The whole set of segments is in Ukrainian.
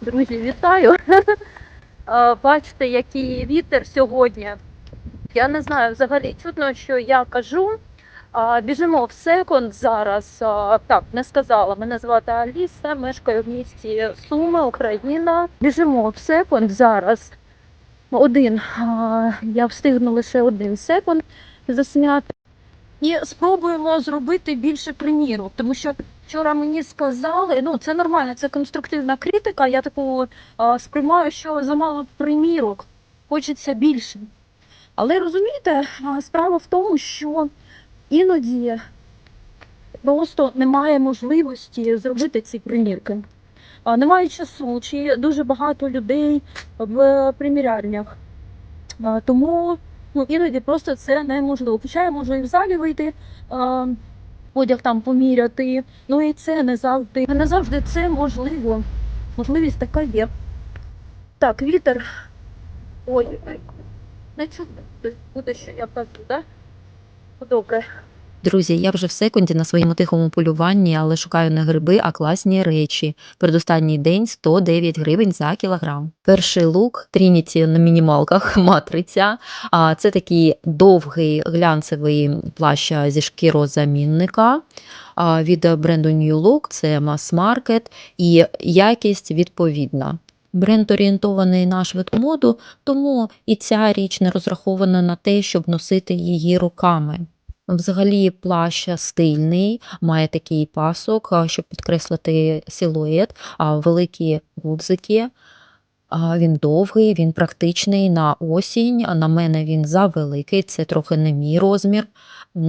Друзі, вітаю! Е, Бачите, який вітер сьогодні. Я не знаю, взагалі чутно, що я кажу. Біжимо в секонд зараз. Так, не сказала. Мене звати Аліса, мешкаю в місті Суми, Україна. Біжимо в секонд зараз. Один. Я встигну лише один секунд засняти. І спробуємо зробити більше примірок, тому що вчора мені сказали, ну це нормально, це конструктивна критика. Я таку а, сприймаю, що замало примірок, хочеться більше. Але розумієте, справа в тому, що іноді просто немає можливості зробити ці примірки. Немає часу, чи дуже багато людей в приміряльнях. Тому ну, іноді просто це неможливо. Хоча я можу і в залі вийти, одяг там поміряти. Ну і це не завжди. Не завжди це можливо. Можливість така є. Так, вітер. Ой, не чути буде, що я кажу, так? Да? Добре. Друзі, я вже в секунді на своєму тихому полюванні, але шукаю не гриби, а класні речі. Передостанній день 109 гривень за кілограм. Перший лук Трініті на мінімалках, матриця. А це такий довгий глянцевий плащ зі шкірозамінника. Від бренду New Look це мас-маркет і якість відповідна. Бренд орієнтований на швидку моду, тому і ця річ не розрахована на те, щоб носити її руками. Взагалі плащ стильний, має такий пасок, щоб підкреслити силует, великі гудзики. Він довгий, він практичний на осінь. На мене він завеликий, це трохи не мій розмір,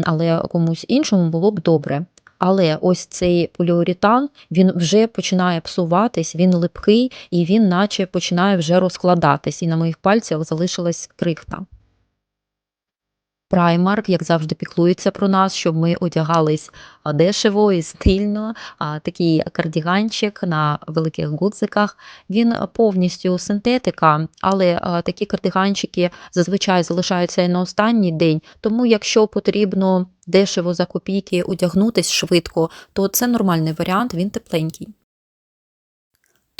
але комусь іншому було б добре. Але ось цей поліуретан, він вже починає псуватись, він липкий і він наче починає вже розкладатись. І на моїх пальцях залишилась крихта. Primark, як завжди, піклується про нас, щоб ми одягались дешево і стильно. Такий кардіганчик на великих гудзиках. Він повністю синтетика, але такі кардиганчики зазвичай залишаються і на останній день. Тому, якщо потрібно дешево за копійки одягнутись швидко, то це нормальний варіант, він тепленький.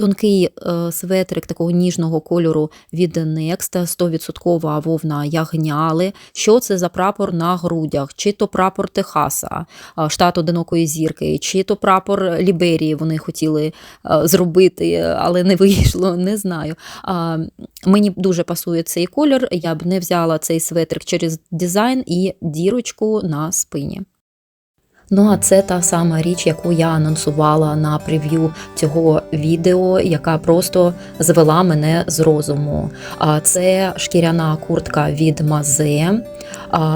Тонкий е, светрик такого ніжного кольору від Next, 100% вовна ягняли. Що це за прапор на грудях? Чи то прапор Техаса, штат одинокої зірки, чи то прапор Ліберії вони хотіли е, зробити, але не вийшло, не знаю. Мені дуже пасує цей колір. Я б не взяла цей светрик через дизайн і дірочку на спині. Ну, а це та сама річ, яку я анонсувала на прев'ю цього відео, яка просто звела мене з розуму. Це шкіряна куртка від Мазе,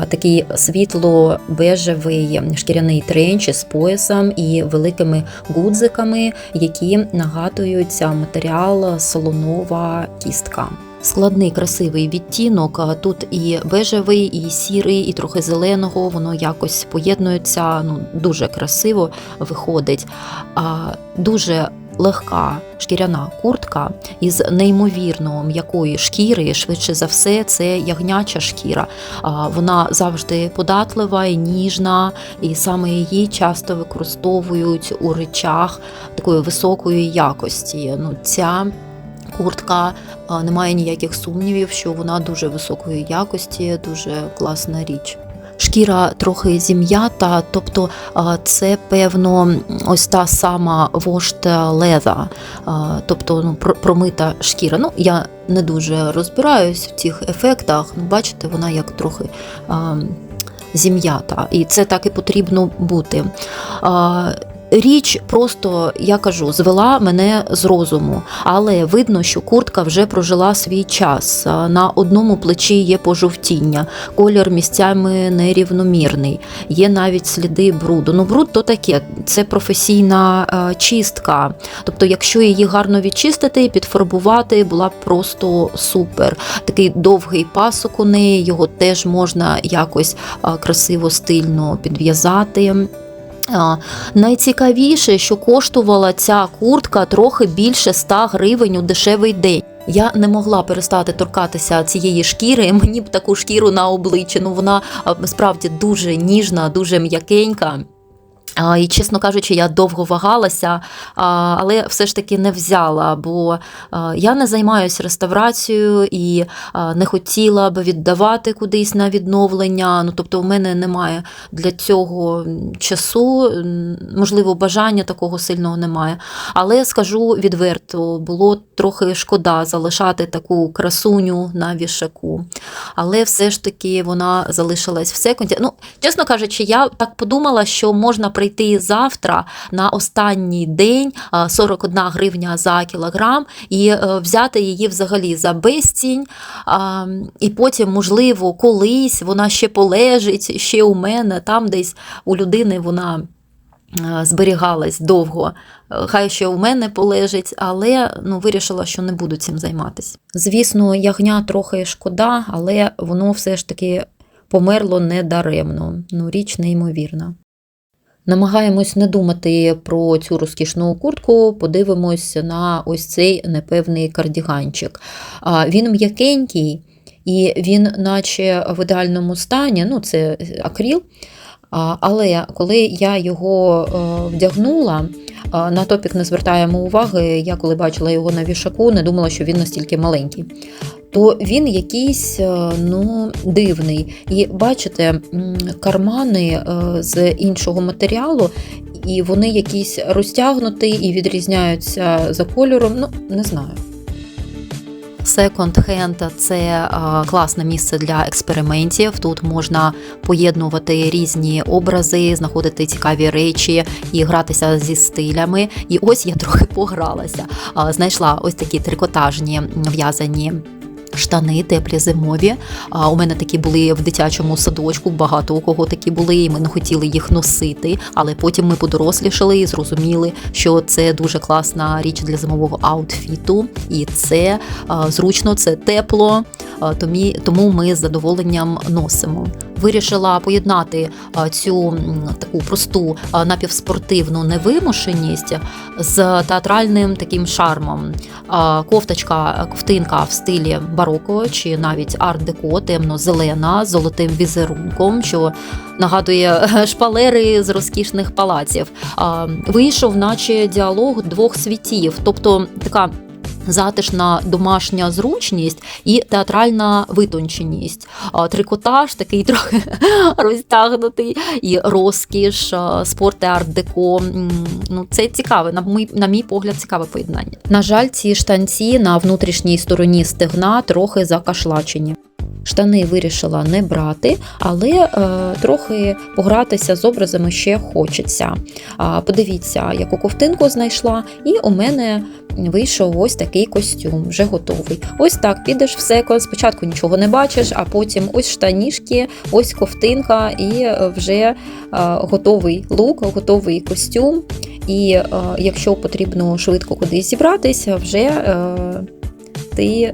такий світло-бежевий шкіряний тренч з поясом і великими гудзиками, які нагадують матеріал солонова кістка. Складний красивий відтінок. Тут і бежевий, і сірий, і трохи зеленого. Воно якось поєднується. Ну дуже красиво виходить. А, Дуже легка шкіряна куртка із неймовірно м'якої шкіри. Швидше за все, це ягняча шкіра. А, Вона завжди податлива і ніжна, і саме її часто використовують у речах такої високої якості. Ну, ця куртка немає ніяких сумнівів, що вона дуже високої якості, дуже класна річ. Шкіра трохи зім'ята, тобто це певно ось та сама вошт леза, тобто ну, промита шкіра. Ну, я не дуже розбираюсь в цих ефектах. Ну, бачите, вона як трохи зім'ята, і це так і потрібно бути. Річ просто, я кажу, звела мене з розуму, але видно, що куртка вже прожила свій час. На одному плечі є пожовтіння, колір місцями нерівномірний, є навіть сліди бруду. Ну, бруд то таке, це професійна е, чистка. Тобто, якщо її гарно відчистити підфарбувати, була б просто супер. Такий довгий пасок у неї, його теж можна якось е, красиво, стильно підв'язати. Найцікавіше, що коштувала ця куртка трохи більше 100 гривень у дешевий день. Я не могла перестати торкатися цієї шкіри. Мені б таку шкіру на обличчя. Ну вона справді дуже ніжна, дуже м'якенька. І, чесно кажучи, я довго вагалася, але все ж таки не взяла, бо я не займаюся реставрацією і не хотіла б віддавати кудись на відновлення. Ну, тобто, у мене немає для цього часу, можливо, бажання такого сильного немає. Але скажу відверто, було трохи шкода залишати таку красуню на вішаку. Але все ж таки вона залишилась в секунді. Ну, чесно кажучи, я так подумала, що можна прийти завтра на останній день 41 гривня за кілограм і е, взяти її взагалі за безцінь. І потім, можливо, колись вона ще полежить, ще у мене, там десь у людини вона. е, Зберігалась довго, Е, хай ще у мене полежить, але ну, вирішила, що не буду цим займатися. Звісно, ягня трохи шкода, але воно все ж таки померло недаремно. Ну, річ неймовірна. Намагаємось не думати про цю розкішну куртку, подивимось на ось цей непевний кардіганчик. Він м'якенький і він, наче в ідеальному стані, ну це акріл. Але коли я його е, вдягнула, на топік не звертаємо уваги. Я коли бачила його на вішаку, не думала, що він настільки маленький. То він якийсь е, ну, дивний. І бачите, кармани е, з іншого матеріалу, і вони якісь розтягнуті і відрізняються за кольором. Ну, не знаю. Hand – це класне місце для експериментів. Тут можна поєднувати різні образи, знаходити цікаві речі і гратися зі стилями. І ось я трохи погралася. Знайшла ось такі трикотажні в'язані. Штани теплі зимові. А у мене такі були в дитячому садочку, багато у кого такі були, і ми не хотіли їх носити. Але потім ми подорослішали і зрозуміли, що це дуже класна річ для зимового аутфіту, і це зручно, це тепло. тому ми з задоволенням носимо. Вирішила поєднати цю таку просту напівспортивну невимушеність з театральним таким шармом. А, Кофточка, ковтинка в стилі бароко чи навіть арт-деко, темно-зелена з золотим візерунком, що нагадує шпалери з розкішних палаців. Вийшов, наче діалог двох світів, тобто така. Затишна домашня зручність і театральна витонченість. Трикотаж такий трохи розтягнутий, і розкіш, спорт і арт-деко. Ну, це цікаве, на мій, на мій погляд, цікаве поєднання. На жаль, ці штанці на внутрішній стороні стегна трохи закашлачені. Штани вирішила не брати, але е, трохи погратися з образами ще хочеться. А, подивіться, яку ковтинку знайшла, і у мене вийшов ось такий костюм, вже готовий. Ось так підеш в секонд, спочатку нічого не бачиш, а потім ось штанішки, ось ковтинка, і е, вже е, готовий лук, готовий костюм. І е, якщо потрібно швидко кудись зібратися, вже е, ти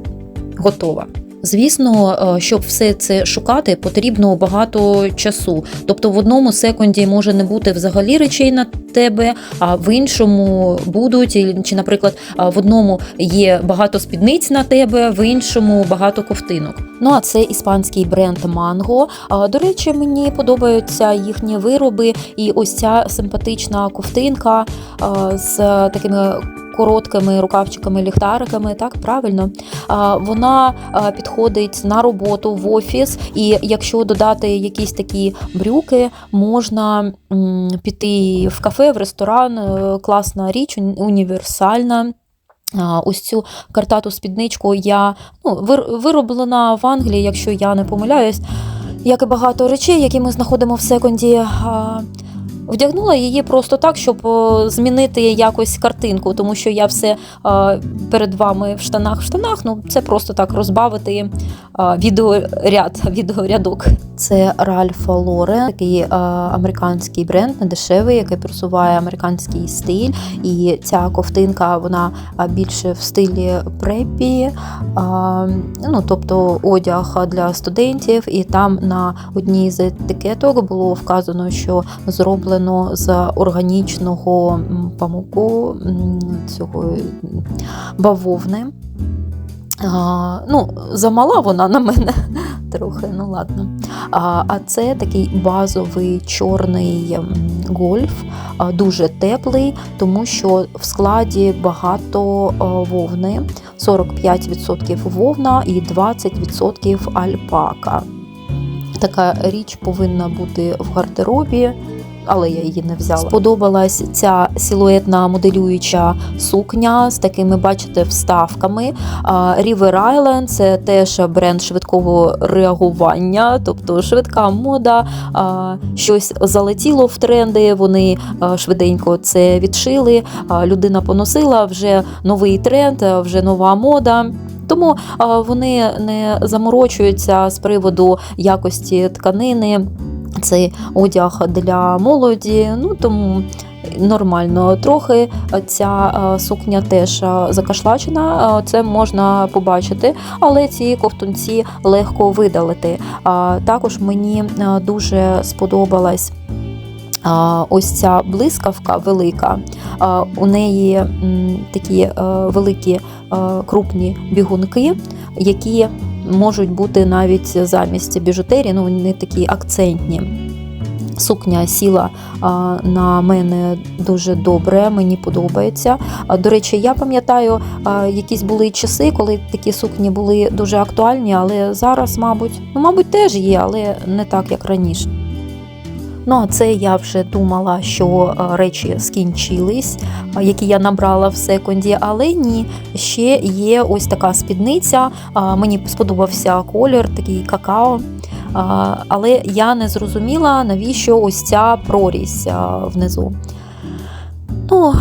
готова. Звісно, е, щоб все це шукати, потрібно багато часу. Тобто в одному секунді може не бути взагалі речей на тебе, а в іншому будуть, чи, наприклад, в одному є багато спідниць на тебе, в іншому багато ковтинок. Ну а це іспанський бренд Mango. До речі, мені подобаються їхні вироби, і ось ця симпатична ковтинка з такими. Короткими рукавчиками, ліхтариками, так правильно. Вона підходить на роботу в офіс, і якщо додати якісь такі брюки, можна піти в кафе, в ресторан. Е, Класна річ, універсальна. Ось цю картату спідничку я ну, вироблена в Англії, якщо я не помиляюсь, як і багато речей, які ми знаходимо в секонді. Вдягнула її просто так, щоб змінити якось картинку, тому що я все а, перед вами в штанах в штанах. Ну це просто так розбавити а, відеоряд, відеорядок. Це Ralph Lauren, такий а, американський бренд, недешевий, який просуває американський стиль. І ця ковтинка вона більше в стилі препі, а, ну тобто одяг для студентів. І там на одній з етикеток було вказано, що зроблено з органічного памуку цього бавовни. А, ну, замала вона на мене. Трохи, ну ладно. А, а це такий базовий чорний гольф, дуже теплий, тому що в складі багато вовни, 45% вовна і 20% альпака. Така річ повинна бути в гардеробі. Але я її не взяла. Сподобалась ця силуетна моделююча сукня з такими, бачите, вставками. River Island – це теж бренд швидкого реагування, тобто швидка мода, щось залетіло в тренди. Вони швиденько це відшили. Людина поносила вже новий тренд, вже нова мода. Тому вони не заморочуються з приводу якості тканини. Це одяг для молоді, ну тому нормально. Трохи ця е, сукня теж е, закашлачена, е, це можна побачити, але ці ковтунці легко видалити. Також мені дуже сподобалась. Ось ця блискавка велика. У неї такі великі крупні бігунки, які можуть бути навіть замість біжутерії, ну вони такі акцентні. Сукня сіла на мене дуже добре, мені подобається. До речі, я пам'ятаю, якісь були часи, коли такі сукні були дуже актуальні, але зараз, мабуть, ну, мабуть, теж є, але не так, як раніше. Ну, а це я вже думала, що речі скінчились, які я набрала в секунді, але ні, ще є ось така спідниця. Мені сподобався колір, такий какао. Але я не зрозуміла, навіщо ось ця прорізь внизу. Ну,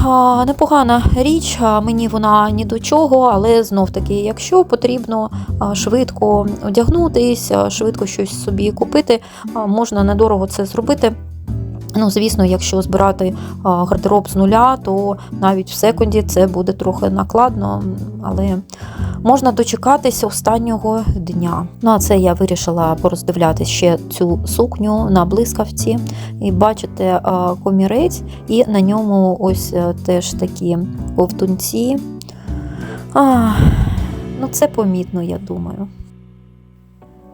непогана річ, мені вона ні до чого, але знов таки, якщо потрібно швидко одягнутися, швидко щось собі купити, можна недорого це зробити. Ну, звісно, якщо збирати гардероб з нуля, то навіть в секунді це буде трохи накладно, але можна дочекатись останнього дня. Ну а це я вирішила пороздивляти ще цю сукню на блискавці. І бачите комірець, і на ньому ось е, теж такі ковтунці. Ну, це помітно, я думаю.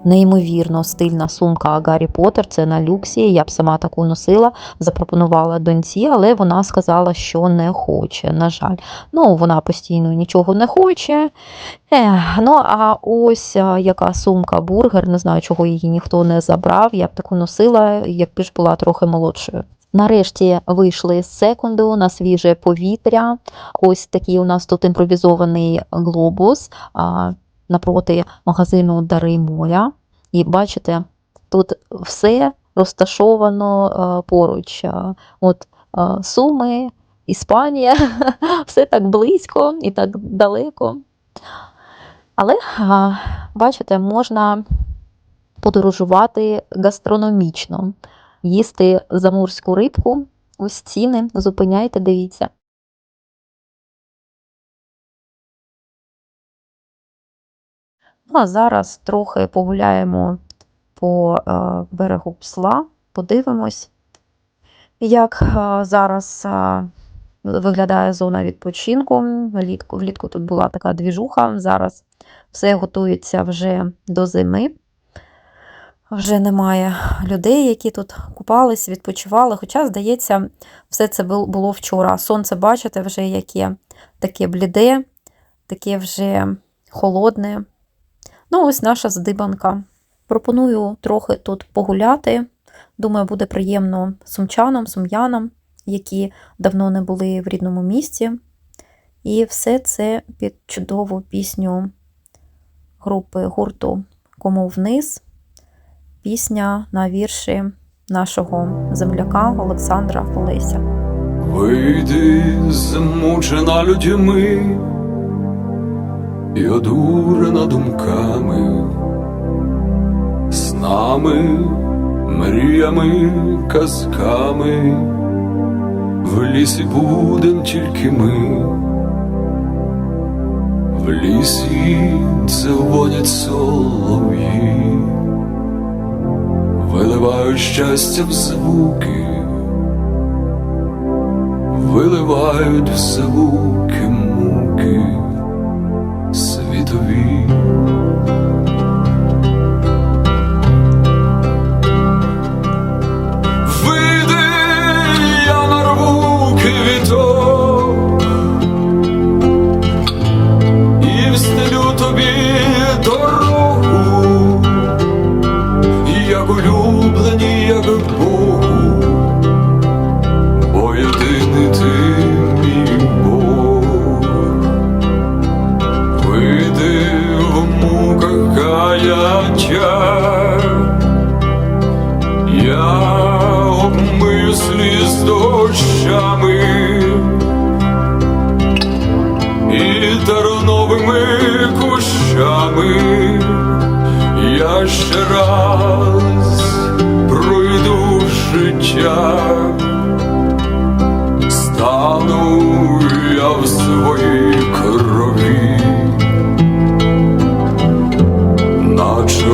Неймовірно стильна сумка Гаррі Поттер, це на люксі. Я б сама таку носила, запропонувала доньці, але вона сказала, що не хоче. На жаль, ну вона постійно нічого не хоче. Ех, ну а ось яка сумка бургер, не знаю, чого її ніхто не забрав. Я б таку носила, якби ж була трохи молодшою. Нарешті вийшли з секунду на свіже повітря. Ось такий у нас тут імпровізований глобус. Напроти магазину Дари моря. І бачите, тут все розташовано е, поруч. Е, От е, Суми, Іспанія, все так близько і так далеко. Але, бачите, можна подорожувати гастрономічно, їсти заморську рибку. Ось ціни, зупиняйте, дивіться. А зараз трохи погуляємо по е, берегу Псла, подивимось, як е, зараз е, виглядає зона відпочинку. Влітку, влітку тут була така двіжуха, зараз все готується вже до зими. Вже немає людей, які тут купались, відпочивали. Хоча, здається, все це було вчора. Сонце, бачите, вже яке таке бліде, таке вже холодне. Ну, ось наша здибанка. Пропоную трохи тут погуляти. Думаю, буде приємно сумчанам, сум'янам, які давно не були в рідному місті. І все це під чудову пісню групи гурту Кому вниз. Пісня на вірші нашого земляка Олександра Олеся. Вийди, змучена людьми і одурена думками, снами, мріями, казками, в лісі будем тільки ми, в лісі дзвонять солов'ї, виливають щастя в звуки. Виливають в звуки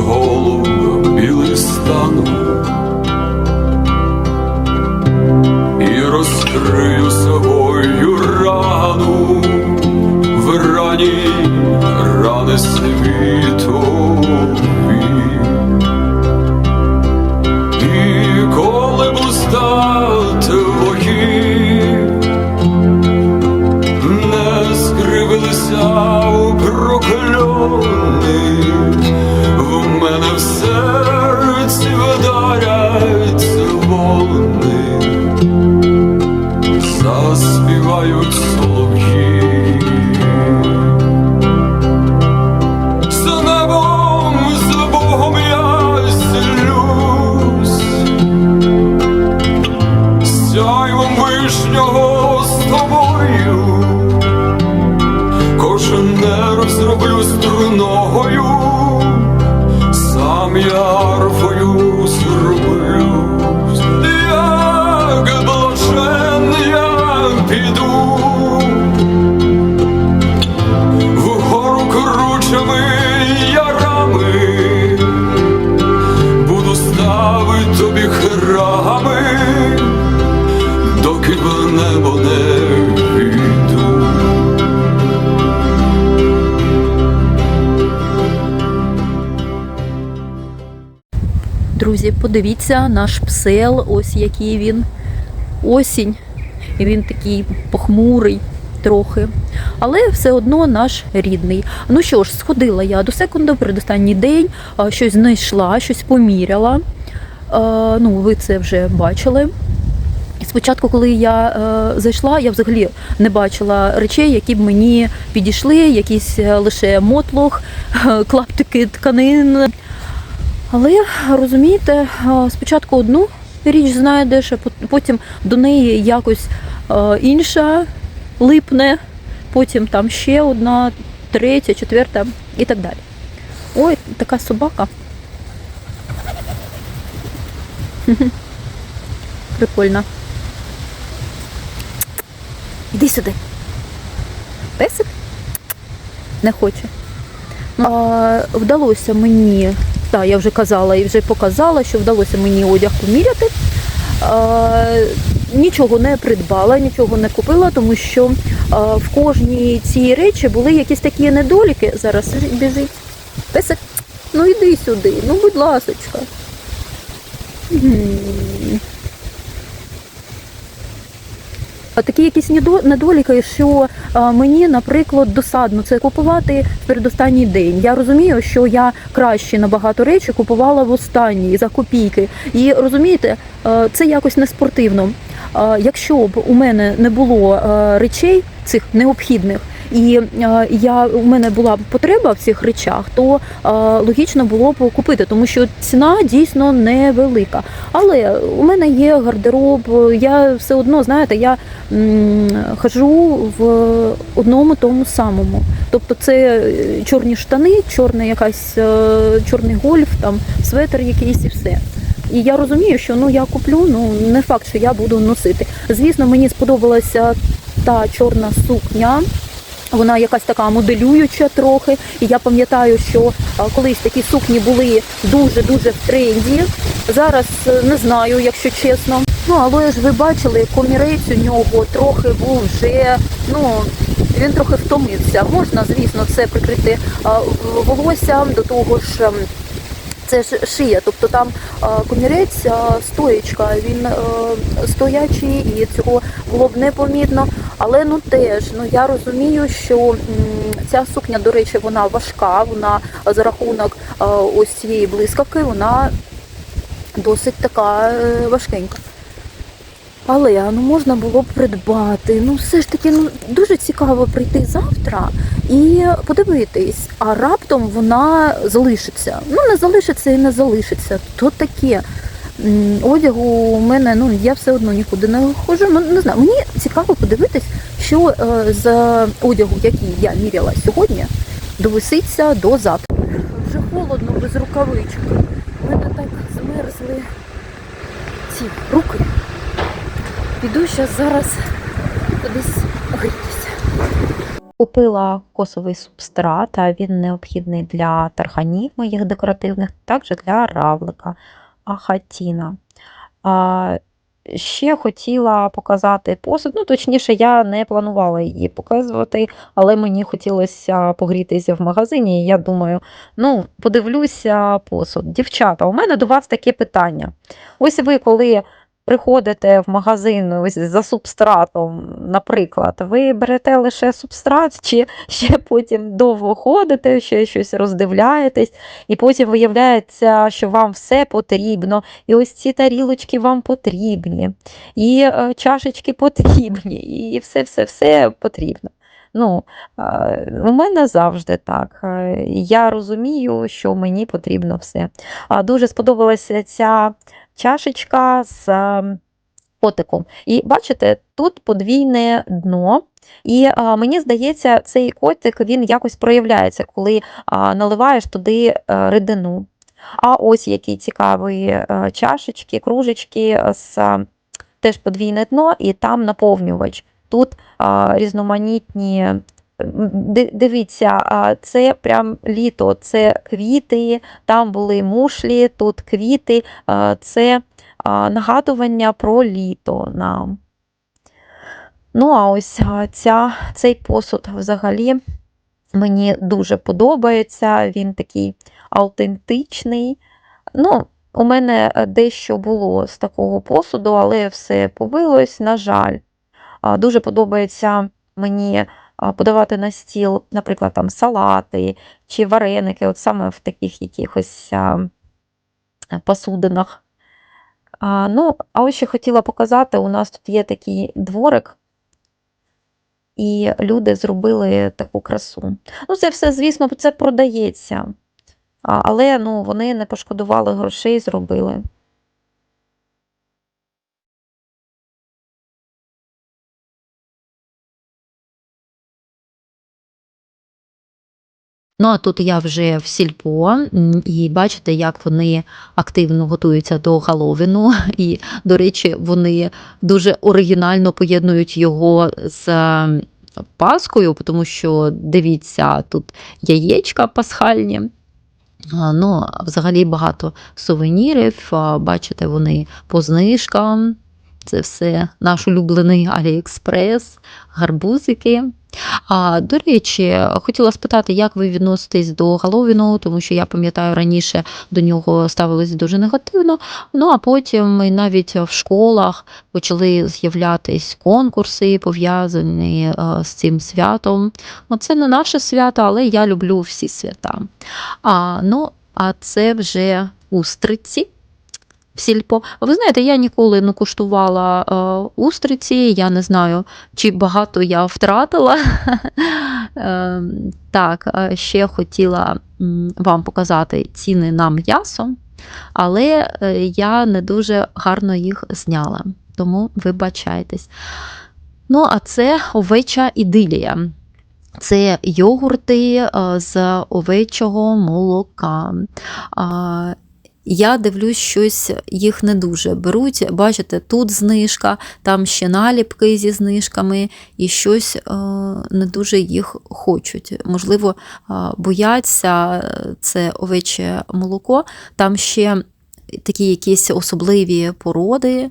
голуб білий стану, і розкрию собою рану в рані рани світові. І коли б уста твої не скривилися у прокльони, в мене в серці вдарять дзвони, заспівають солов'ї. За небом, за Богом я злюсь, сяйвом вишнього з тобою, кожен нерв зроблю струною, сам я подивіться, наш псел, ось який він. Осінь. І він такий похмурий трохи. Але все одно наш рідний. Ну що ж, сходила я до секунду, передостанній день, щось знайшла, щось поміряла. Ну, ви це вже бачили. Спочатку, коли я е, зайшла, я взагалі не бачила речей, які б мені підійшли, якийсь е, лише мотлох, клаптики тканин. Але розумієте, спочатку одну річ знайдеш, а потім до неї якось інша липне, потім там ще одна, третя, четверта і так далі. Ой, така собака. Прикольно. Іди сюди. Песик? Не хоче. А, вдалося мені, так, я вже казала і вже показала, що вдалося мені одяг поміряти. Нічого не придбала, нічого не купила, тому що в кожній цій речі були якісь такі недоліки. Зараз біжить. Песик, ну йди сюди, ну будь ласочка. М. А такі якісь недо- недоліки, що мені, наприклад, досадно це купувати в передостанній день. Я розумію, що я краще набагато речі купувала в останній за копійки. І розумієте, е, це якось не спортивно. Е, Якщо б у мене не було е, речей цих необхідних, і е, я у мене була потреба в цих речах, то е, логічно було б купити, тому що ціна дійсно невелика. Але у мене є гардероб, я все одно, знаєте, я хожу в одному тому самому. Тобто це е, чорні штани, чорна якась чорний гольф, там светр якийсь і все. І я розумію, що ну я куплю, ну не факт, що я буду носити. Звісно, мені сподобалася та чорна сукня. Вона якась така моделююча трохи. І я пам'ятаю, що колись такі сукні були дуже-дуже в тренді. Зараз е, не знаю, якщо чесно. Ну, але ж ви бачили, комірець у нього трохи був вже, ну, він трохи втомився. Можна, звісно, це прикрити волоссям, до того ж. Це ж шия, тобто там а, комірець, а, стоєчка, він е, стоячий і цього було б непомітно. Але ну теж ну я розумію, що ця сукня, до речі, вона важка, вона за рахунок ось цієї блискавки, вона досить така е, важкенька. Але ну можна було б придбати. Ну, все ж таки, ну дуже цікаво прийти завтра і подивитись, а раптом вона залишиться. Ну, не залишиться і не залишиться. То таке. Одягу у мене, ну я все одно нікуди не ходжу. Ну не знаю. Мені цікаво подивитись, що е, з одягу, який я міряла сьогодні, довиситься до завтра. Вже холодно без рукавичок. У мене так змерзли ці руки. Піду ще зараз кудись грітися. Купила косовий субстрат, а він необхідний для тарганів моїх декоративних, також для равлика ахатіна. А, ще хотіла показати посуд, ну точніше, я не планувала її показувати, але мені хотілося погрітися в магазині. І я думаю, ну, подивлюся посуд. Дівчата, у мене до вас таке питання. Ось ви, коли приходите в магазин за субстратом, наприклад, ви берете лише субстрат, чи ще потім довго ходите, ще щось роздивляєтесь, і потім виявляється, що вам все потрібно, і ось ці тарілочки вам потрібні, і е, чашечки потрібні, і все-все-все потрібно. Ну, е, у мене завжди так. Е, Я розумію, що мені потрібно все. Дуже сподобалася ця чашечка з е, котиком. І бачите, тут подвійне дно. І а, мені здається, цей котик він якось проявляється, коли а, наливаєш туди е, рідину. А ось які цікаві е, чашечки, кружечки з е, теж подвійне дно, і там наповнювач. Тут а, різноманітні. Дивіться, це прям літо, це квіти, там були мушлі, тут квіти, це нагадування про літо нам. Ну, а ось ця, цей посуд взагалі мені дуже подобається. Він такий аутентичний. Ну, у мене е, дещо було з такого посуду, але все побилось, на жаль. Дуже подобається мені подавати на стіл, наприклад, там салати чи вареники, от саме в таких якихось посудинах. Ну, а ось ще хотіла показати: у нас тут є такий дворик, і люди зробили таку красу. Ну, це все, звісно, це продається. Але ну, вони не пошкодували грошей, зробили. Ну, а тут я вже в сільпо, і бачите, як вони активно готуються до Галовіну. І, до речі, вони дуже оригінально поєднують його з е, Паскою, тому що дивіться, тут яєчка пасхальні. Ну, взагалі багато сувенірів. Бачите, вони по знижкам. Це все наш улюблений Аліекспрес, гарбузики. А, до речі, хотіла спитати, як ви відноситесь до Галовіну, тому що я пам'ятаю, раніше до нього ставились дуже негативно. Ну а потім навіть в школах почали з'являтись конкурси, пов'язані з цим святом. Ну, це не наше свято, але я люблю всі свята. А, ну, а це вже устриці. В сільпо. Ви знаєте, я ніколи не куштувала е, устриці, я не знаю, чи багато я втратила. Е, так, ще хотіла вам показати ціни на м'ясо, але е, я не дуже гарно їх зняла, тому вибачайтесь. Ну, а це овеча ідилія. Це йогурти е, з овечого молока. Я дивлюсь, щось їх не дуже беруть. Бачите, тут знижка, там ще наліпки зі знижками, і щось е, не дуже їх хочуть. Можливо, е, бояться е, це овече молоко. Там ще такі якісь особливі породи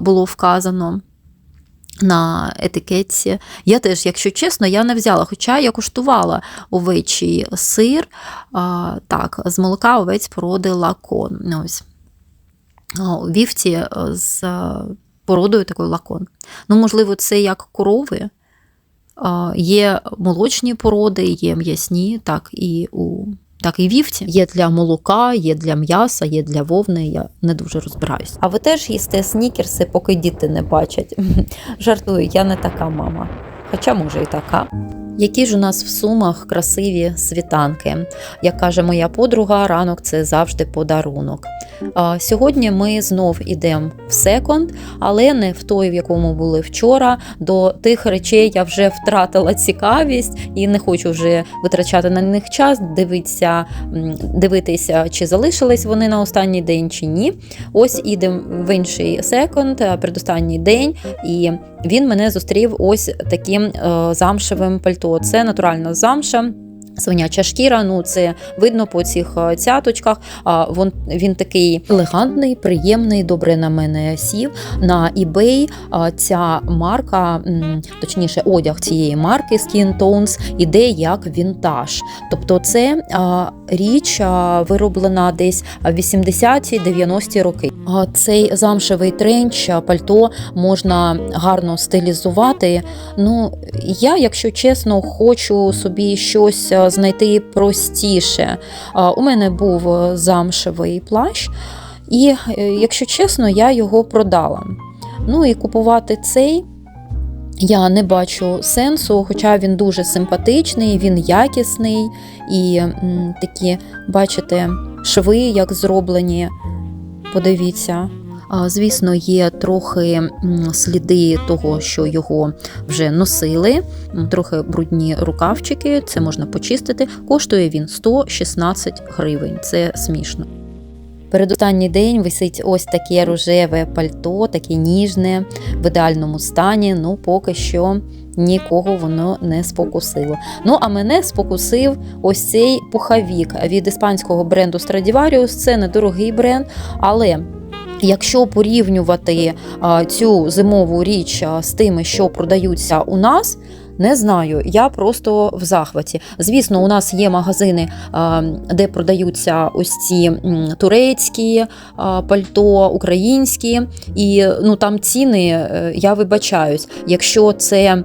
було вказано. На етикетці. Я теж, якщо чесно, я не взяла, хоча я куштувала овечий сир, а, так, з молока овець породи лакон. Ось. У вівці е, з породою такою лакон. Ну, можливо, це як корови. Є молочні породи, є м'ясні, так, і у так і вівці. Є для молока, є для м'яса, є для вовни. Я не дуже розбираюсь. А ви теж їсте снікерси, поки діти не бачать. Жартую, я не така мама. Хоча може і така. Які ж у нас в сумах красиві світанки. Як каже моя подруга, ранок це завжди подарунок. А, Сьогодні ми знов ідемо в секонд, але не в той, в якому були вчора. До тих речей я вже втратила цікавість і не хочу вже витрачати на них час, дивитися, дивитися, чи залишились вони на останній день чи ні. Ось ідемо в інший секонд, передостанній день, і він мене зустрів ось таким е, замшевим пальто. Це натуральна замша. Свиняча шкіра, ну це видно по цих е, цяточках. А вон він такий елегантний, приємний, добре на мене сів. На eBay ця марка, точніше, одяг цієї марки Skin Tones іде як вінтаж. Тобто, це річ вироблена десь в 80-ті 90-ті роки. Цей замшевий тренч, пальто можна гарно стилізувати. Ну, я, якщо чесно, хочу собі щось знайти простіше. У мене був е, замшевий плащ, і, е, якщо чесно, я його продала. Ну і купувати цей. Я не бачу сенсу, хоча він дуже симпатичний, він якісний і такі, бачите, шви, як зроблені. Подивіться. Звісно, є трохи сліди того, що його вже носили, трохи брудні рукавчики, це можна почистити. Коштує він 116 гривень. Це смішно. Передостанній день висить ось таке рожеве пальто, таке ніжне, в ідеальному стані. Ну, поки що нікого воно не спокусило. Ну, а мене спокусив ось цей пуховік від іспанського бренду Stradivarius. Це недорогий бренд, але. Якщо порівнювати цю зимову річ з тими, що продаються у нас, не знаю, я просто в захваті. Звісно, у нас є магазини, де продаються ось ці турецькі пальто, українські, і ну там ціни, е, я вибачаюсь. Якщо це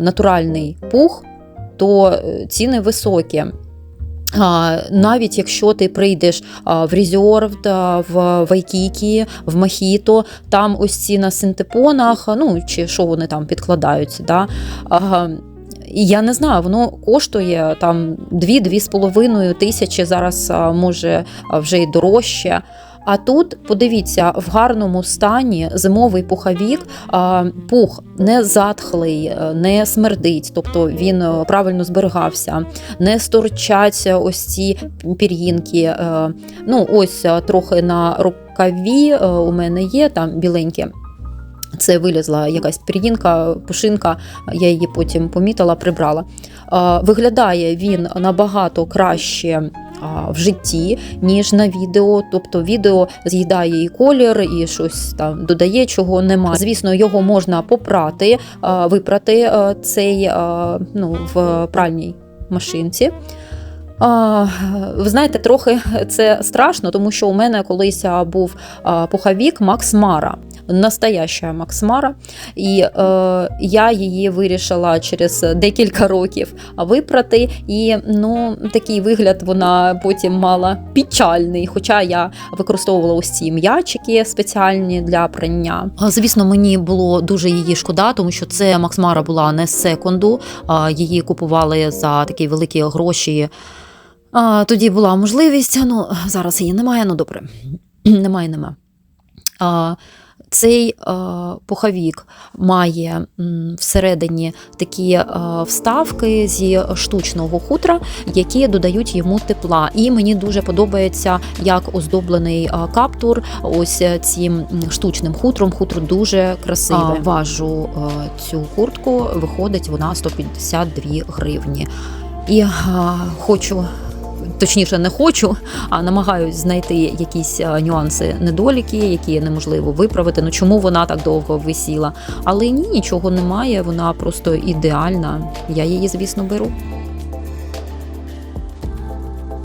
натуральний пух, то е, ціни високі. Навіть якщо ти прийдеш в Резервд, в Вайкікі, в Махіто, там ось ці на синтепонах, ну чи що вони там підкладаються. Да? І я не знаю, воно коштує там 2-2,5 тисячі, зараз може вже й дорожче. А тут, подивіться, в гарному стані зимовий пуховік, пух не затхлий, е, не смердить, тобто він е, правильно зберігався, не сторчать ось ці пір'їнки. е, Ну, ось трохи на рукаві у мене є там біленькі. Це вилізла якась пір'їнка, пушинка, я її потім помітила, прибрала. Виглядає він набагато краще в житті, ніж на відео. Тобто відео з'їдає і колір, і щось там додає, чого немає. Звісно, його можна попрати, випрати цей ну, в пральній машинці. Ви знаєте, трохи це страшно, тому що у мене колись був пуховік Макс Мара. Настояща Макс Мара, і е, я її вирішила через декілька років випрати. І ну, такий вигляд вона потім мала печальний. Хоча я використовувала ось ці м'ячики спеціальні для прання. Звісно, мені було дуже її шкода, тому що це Макс Мара була не з секунду, її купували за такі великі гроші. А, тоді була можливість, ну зараз її немає, ну добре. немає, нема. А, цей а, пуховік має всередині такі а, вставки зі штучного хутра, які додають йому тепла. І мені дуже подобається, як оздоблений а, каптур ось цим штучним хутром. Хутро дуже красиве. Важу цю куртку, виходить вона 152 гривні. І а, хочу точніше не хочу, а намагаюсь знайти якісь е, нюанси, недоліки, які неможливо виправити. Ну чому вона так довго висіла? Але ні, нічого немає. Вона просто ідеальна. Я її, звісно, беру.